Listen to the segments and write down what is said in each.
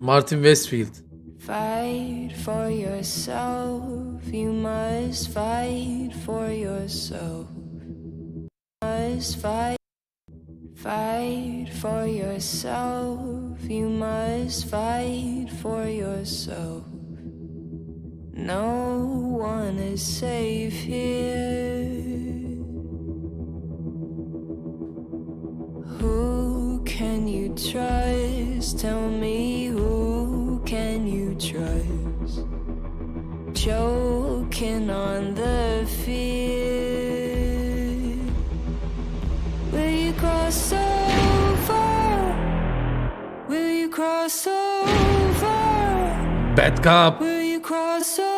Martin Westfield. Fight for yourself, you must fight for yourself. Must fight, fight for yourself, you must fight for yourself. No one is safe here. Who can you trust? Tell me who can you trust? Choking on the fear. Will you cross over? Will you cross over? Bad Cop. Will you cross over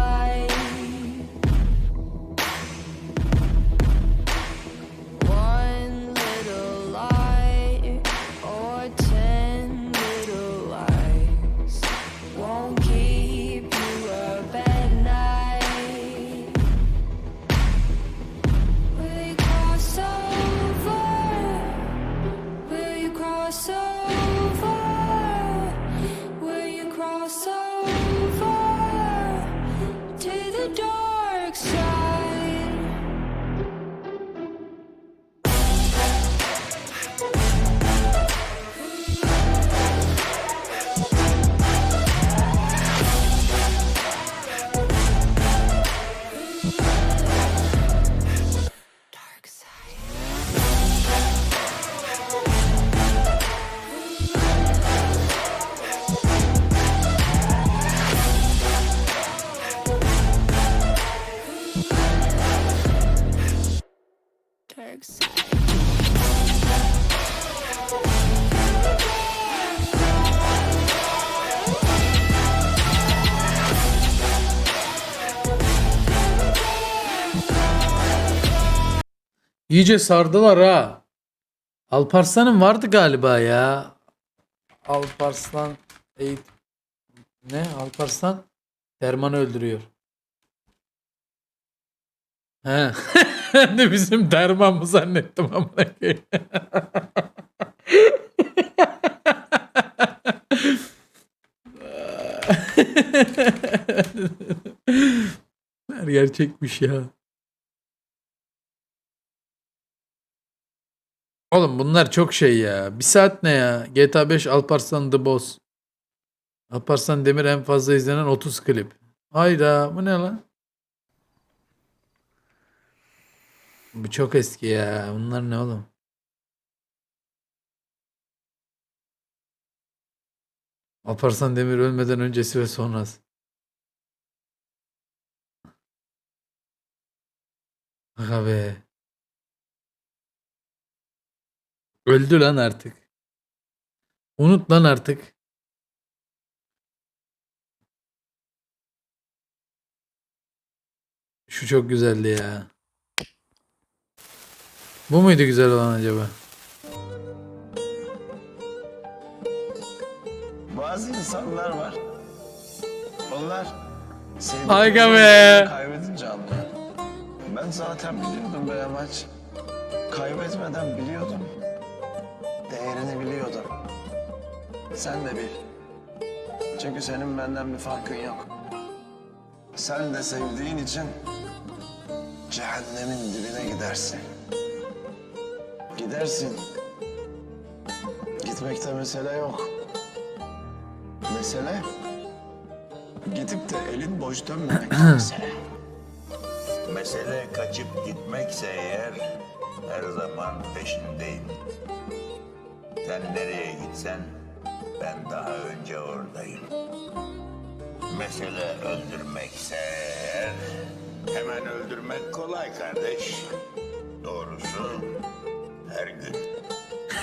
İyice sardılar ha. Alparslan'ın vardı galiba ya. Alparslan eğit ne? Alparslan Derman'ı öldürüyor. He. De bizim Derman mı zannettim amına koyayım. Gerçekmiş ya. Oğlum bunlar çok şey ya. Bir saat ne ya? GTA 5 Alparslan The Boss. Alparslan Demir en fazla izlenen 30 klip. Hayda bu ne lan? Bu çok eski ya. Bunlar ne oğlum? Alparslan Demir ölmeden öncesi ve sonrası. Aga be. Öldü lan artık. Unut lan artık. Şu çok güzeldi ya. Bu muydu güzel olan acaba? Bazı insanlar var. Onlar sevdiklerini be. kaybedince anlıyor. Ben zaten biliyordum be amaç. Kaybetmeden biliyordum. Değerini biliyordum. Sen de bil. Çünkü senin benden bir farkın yok. Sen de sevdiğin için cehennemin dibine gidersin. Gidersin. Gitmekte mesele yok. Mesele gidip de elin boş dönmemek mesele. Mesele kaçıp gitmekse eğer her zaman peşindeyim. Sen nereye gitsen ben daha önce oradayım. Mesele öldürmekse eğer hemen öldürmek kolay kardeş. Doğrusu her gün.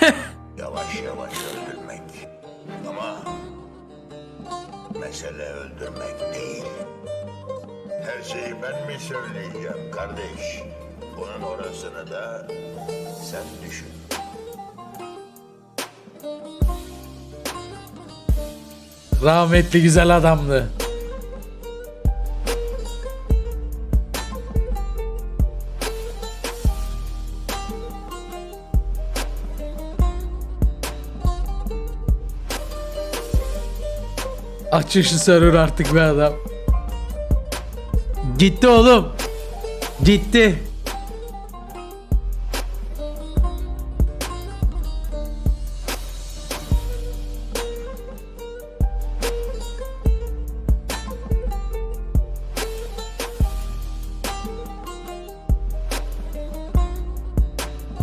yavaş yavaş öldürmek. Ama mesele öldürmek değil. Her şeyi ben mi söyleyeceğim kardeş? Bunun orasını da sen düşün. Rahmetli güzel adamdı. Aç şu artık be adam. Gitti oğlum. Gitti.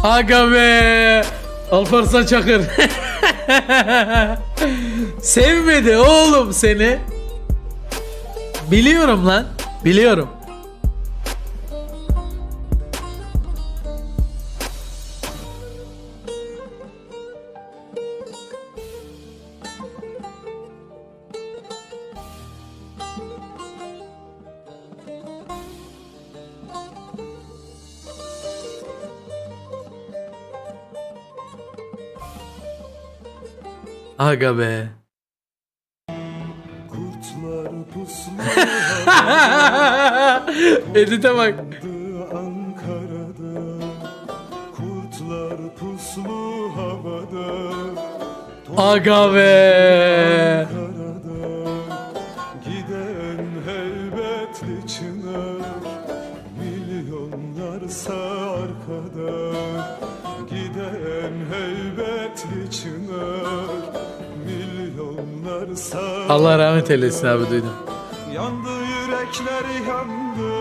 Aga be. Alparslan Çakır. Sevmedi oğlum seni. Biliyorum lan. Biliyorum. Aga be. Edite bak. Ankara'da. Kurtlar puslu havada. Aga be. Giden heybetli çınar. Milyonlarsa arkada. Giden heybetli çınar Allah rahmet eylesin abi duydum. Yandı yürekler yandı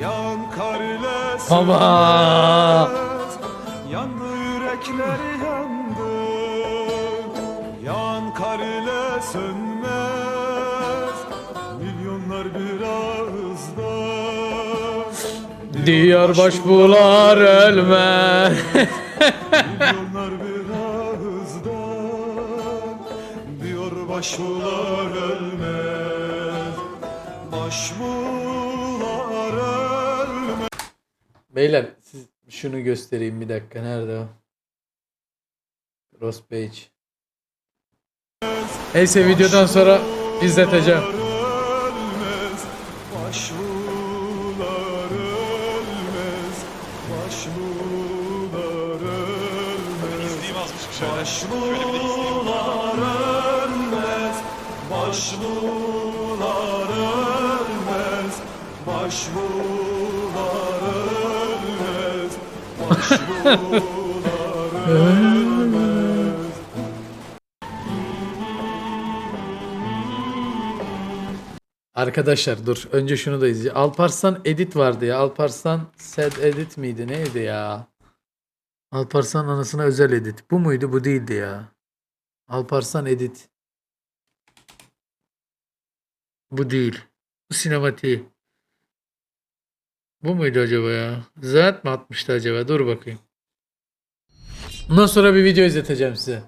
Yan kar ile Baba. Yandı yürekler yandı Yan kar ile sönmez Milyonlar bir ağızda Diyor başbuğlar ölme. Diyor başbuğlar ölmez Başbuğlar ölmez Beyler siz şunu göstereyim bir dakika. Nerede o? Cross page. Neyse videodan sonra izleteceğim. ölmez Başbuğlar ölmez Başbuğlar ölmez Başbuğlar Arkadaşlar dur. Önce şunu da izleyeceğim. Alparslan Edit vardı ya. Alparslan Sad Edit miydi? Neydi ya? Alparslan anasına özel edit. Bu muydu? Bu değildi ya. Alparslan Edit. Bu değil. Bu sinematiği. Bu muydu acaba ya? Zat mı atmıştı acaba? Dur bakayım. Bundan sonra bir video izleteceğim size.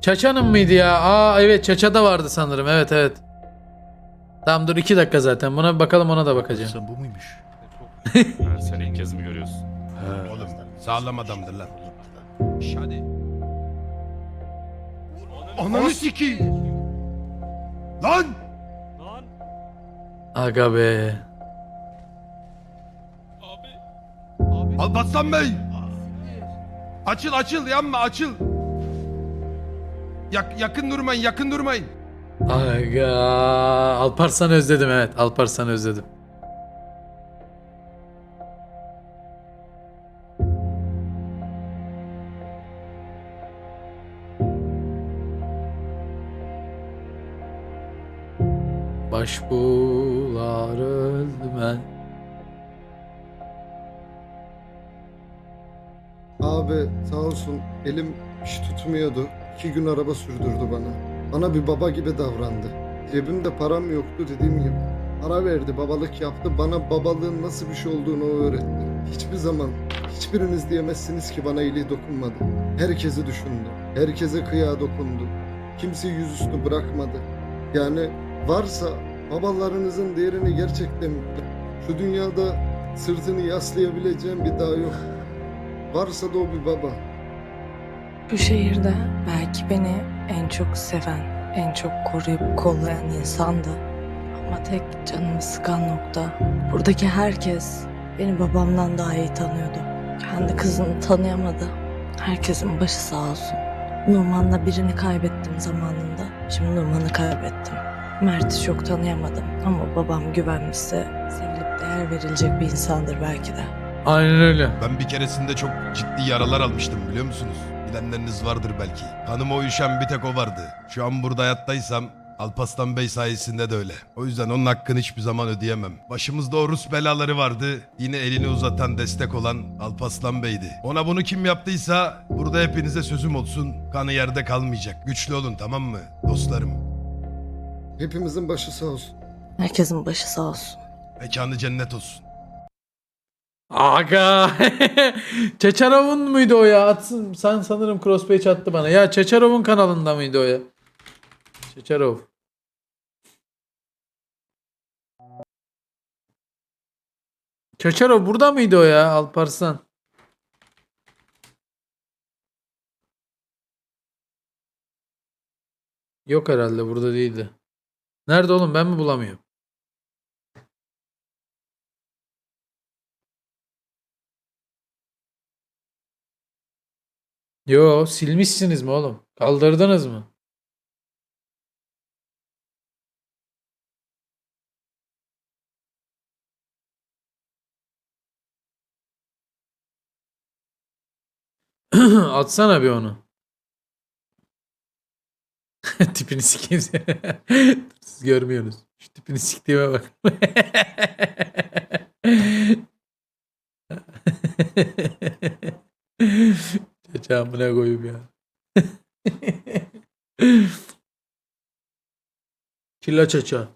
Çaça'nın mıydı ya? Aa evet Çaça'da vardı sanırım. Evet evet. Tamam dur iki dakika zaten. Buna bir bakalım ona da bakacağım. Sen bu muymuş? Ha, Sen ilk kez mi görüyorsun? Oğlum sağlam adamdır lan. Hadi. Ananı sikeyim. Lan! Aga be. Alparslan Bey! Açıl açıl yanma açıl. Yak, yakın durmayın yakın durmayın. Aga. Alparslan özledim evet. Alparslan özledim. Başbuğlar ölmen. Abi sağ olsun elim hiç tutmuyordu. İki gün araba sürdürdü bana. Bana bir baba gibi davrandı. Cebimde param yoktu dediğim gibi. Para verdi, babalık yaptı. Bana babalığın nasıl bir şey olduğunu öğretti. Hiçbir zaman hiçbiriniz diyemezsiniz ki bana iyiliği dokunmadı. Herkesi düşündü. Herkese kıya dokundu. Kimse yüzüstü bırakmadı. Yani varsa babalarınızın değerini gerçekten şu dünyada sırtını yaslayabileceğim bir daha yok. Varsa da o bir baba. Bu şehirde belki beni en çok seven, en çok koruyup kollayan insandı. Ama tek canımı sıkan nokta buradaki herkes beni babamdan daha iyi tanıyordu. Kendi kızını tanıyamadı. Herkesin başı sağ olsun. Numan'la birini kaybettim zamanında. Şimdi Numan'ı kaybettim. Mert'i çok tanıyamadım ama babam güvenmişse sevilip değer verilecek bir insandır belki de. Aynen öyle. Ben bir keresinde çok ciddi yaralar almıştım biliyor musunuz? Bilenleriniz vardır belki. Kanıma uyuşan bir tek o vardı. Şu an burada hayattaysam Alpaslan Bey sayesinde de öyle. O yüzden onun hakkını hiçbir zaman ödeyemem. Başımızda o Rus belaları vardı. Yine elini uzatan, destek olan Alpaslan Bey'di. Ona bunu kim yaptıysa burada hepinize sözüm olsun. Kanı yerde kalmayacak. Güçlü olun tamam mı dostlarım? Hepimizin başı sağ olsun. Herkesin başı sağ olsun. Mekanı cennet olsun. Aga. Çeçarov'un muydu o ya? Atsın. Sen sanırım crosspage attı bana. Ya Çeçarov'un kanalında mıydı o ya? Çeçarov. Çeçarov burada mıydı o ya Alparslan? Yok herhalde burada değildi. Nerede oğlum ben mi bulamıyorum? Yo silmişsiniz mi oğlum? Kaldırdınız mı? Atsana bir onu. tipini sikeyim seni. Siz görmüyorsunuz. Şu tipini siktiğime bak. Çağımına koyayım ya. Killa çaça.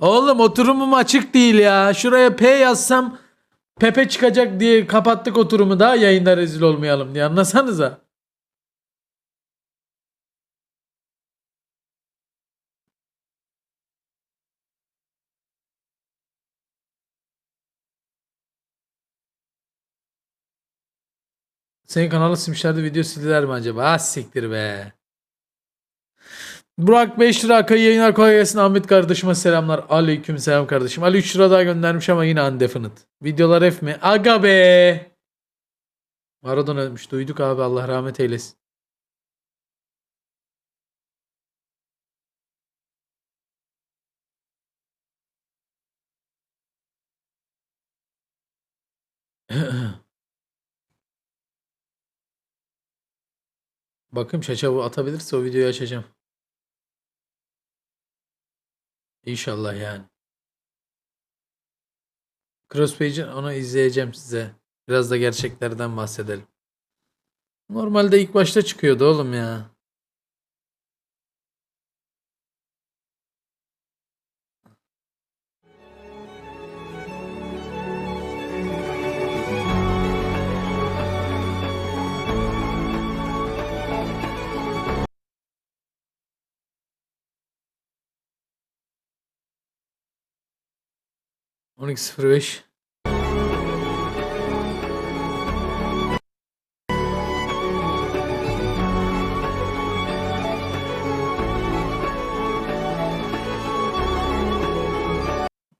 Oğlum oturumum açık değil ya. Şuraya P yazsam Pepe çıkacak diye kapattık oturumu da yayında rezil olmayalım diye anlasanıza. Senin kanalı silmişlerdi video sildiler mi acaba? Ah siktir be. Burak 5 lira akayı yayınlar kolay gelsin. Ahmet kardeşime selamlar. Aleyküm selam kardeşim. Ali 3 lira daha göndermiş ama yine undefinite. Videolar F mi? Aga be. Maradona ölmüş. Duyduk abi Allah rahmet eylesin. Bakayım Çaça atabilirse o videoyu açacağım. İnşallah yani. Crosspage'i onu izleyeceğim size. Biraz da gerçeklerden bahsedelim. Normalde ilk başta çıkıyordu oğlum ya. On iki sıfır beş.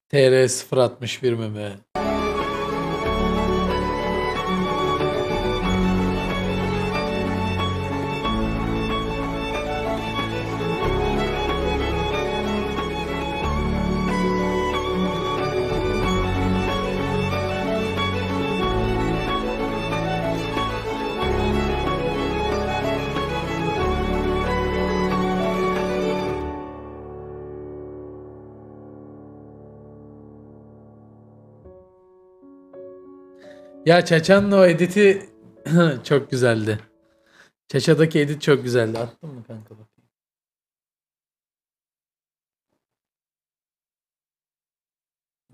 TR 061 mi be? Ya Çeçen'le o editi çok güzeldi. Çaça'daki edit çok güzeldi. Attın mı kanka bakayım.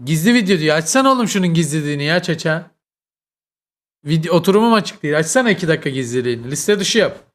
Gizli video diyor. Açsana oğlum şunun gizliliğini ya Çaça. Video, oturumum açık değil. Açsana 2 dakika gizliliğini. Liste dışı yap.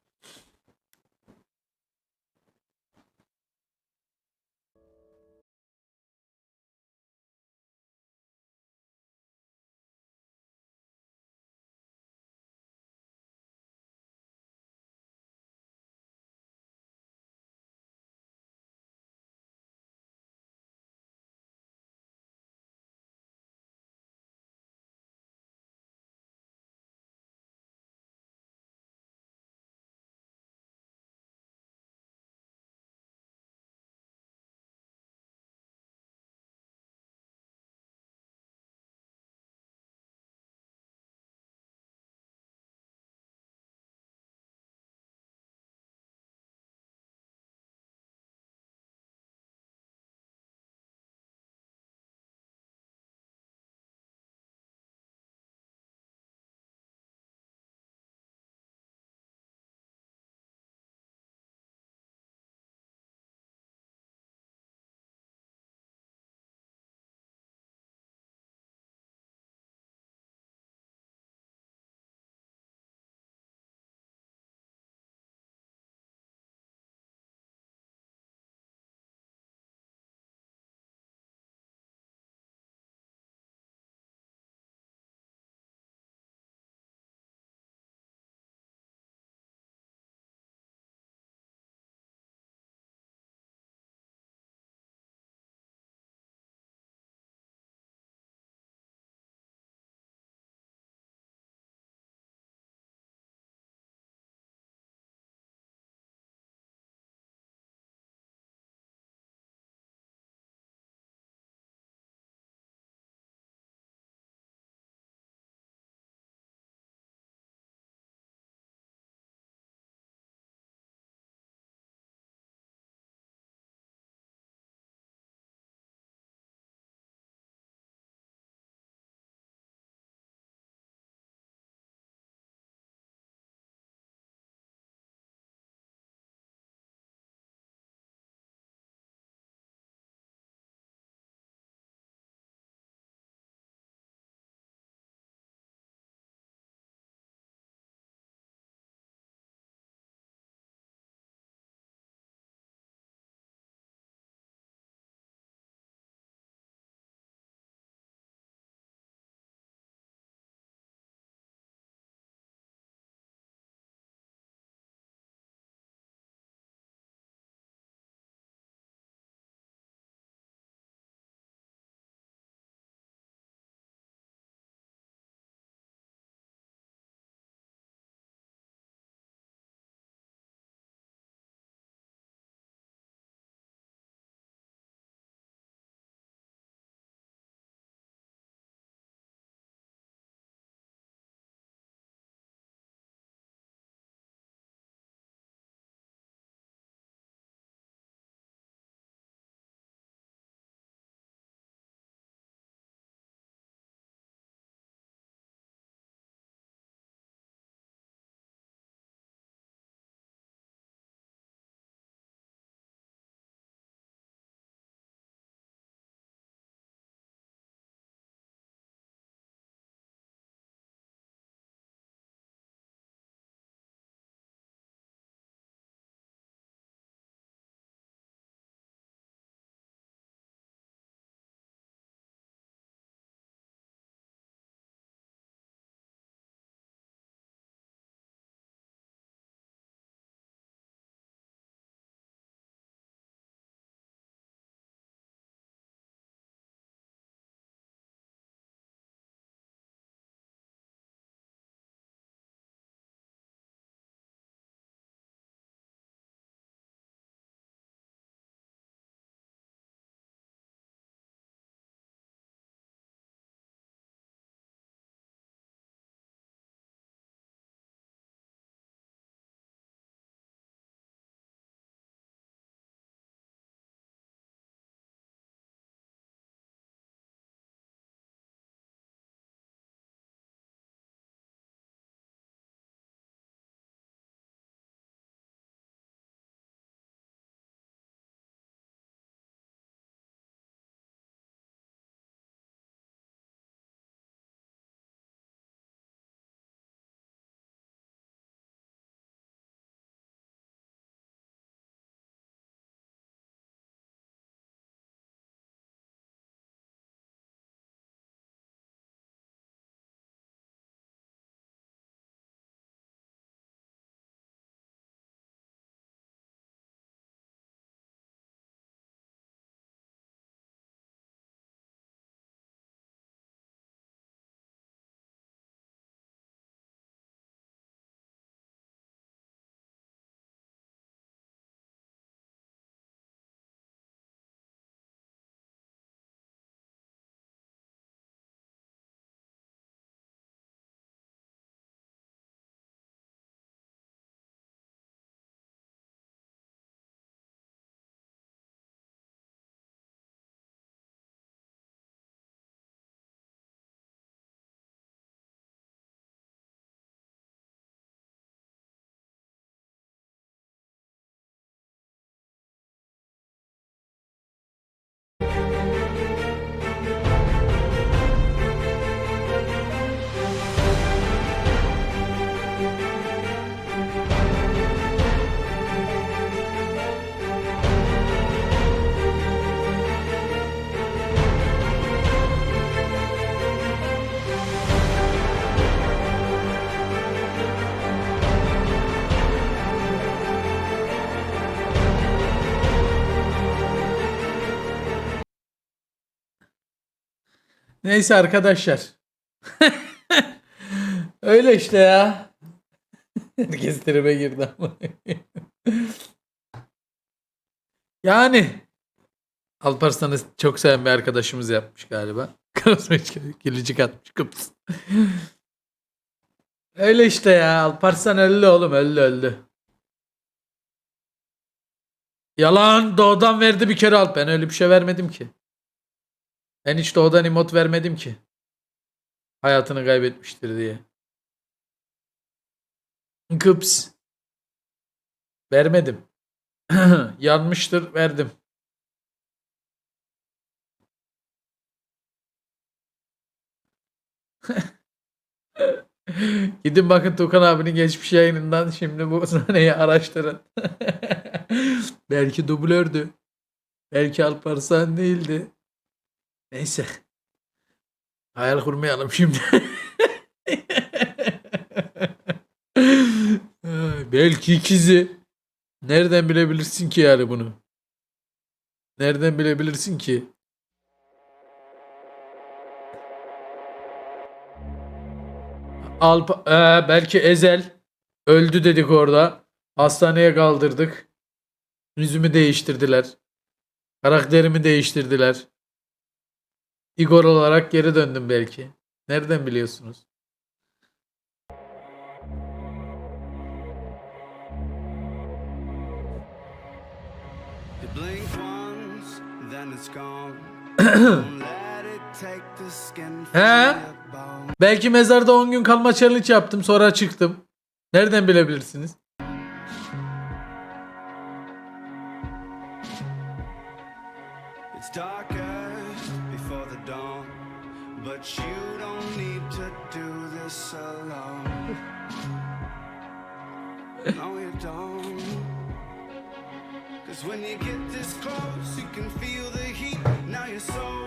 Neyse arkadaşlar. Öyle işte ya. Herkes tribe girdi yani Alparslan'ı çok seven bir arkadaşımız yapmış galiba. Gülücük atmış kıps. Öyle işte ya. Alparslan öldü oğlum öldü öldü. Yalan doğudan verdi bir kere Alp. Ben öyle bir şey vermedim ki. Ben hiç doğudan emot vermedim ki. Hayatını kaybetmiştir diye. Kıps. Vermedim. Yanmıştır verdim. Gidin bakın Tukan abinin geçmiş yayınından şimdi bu sahneyi araştırın. Belki dublördü. Belki Alparslan değildi. Neyse. Hayal kurmayalım şimdi. Belki ikizi. Nereden bilebilirsin ki yani bunu? Nereden bilebilirsin ki? Alp Ee, belki Ezel öldü dedik orada. Hastaneye kaldırdık. Yüzümü değiştirdiler. Karakterimi değiştirdiler. Igor olarak geri döndüm belki. Nereden biliyorsunuz? He? Belki mezarda 10 gün kalma challenge yaptım sonra çıktım. Nereden bilebilirsiniz? But you don't need to do this alone. no, you don't. Cause when you get this close, you can feel the heat. Now you're so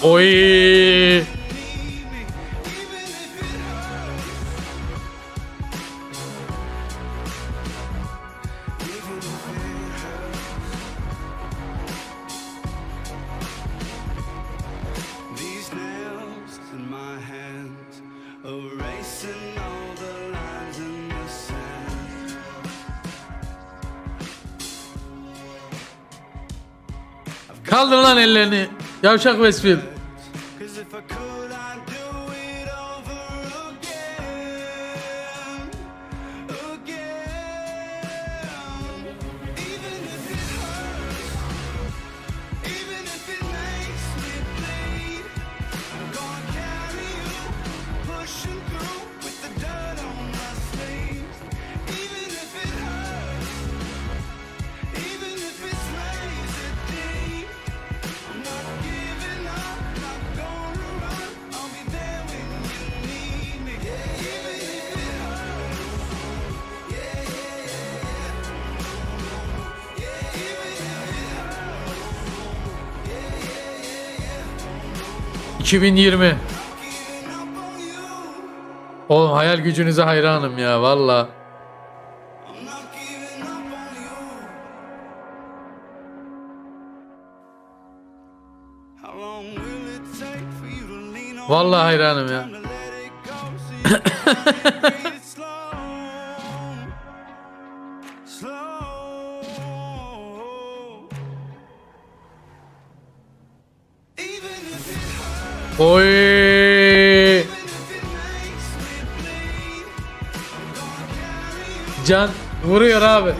Oy! Tchau, Thiago Westfield. 2020. Giving up on you. Oğlum hayal gücünüze hayranım ya valla. I'm not giving Oy. Can vuruyor abi.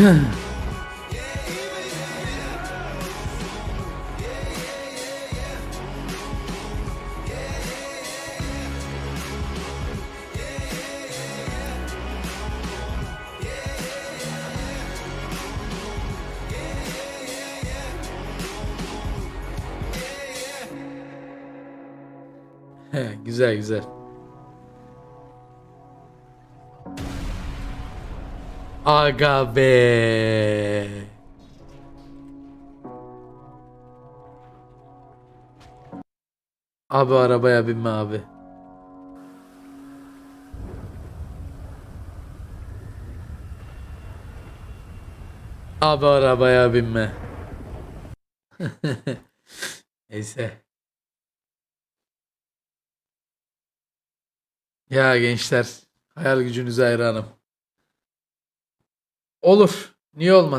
Yeah. güzel güzel. Aga be. Abi arabaya binme abi. Abi arabaya binme. Neyse. Ya gençler, hayal gücünüze hayranım. Olur. Niye olmaz?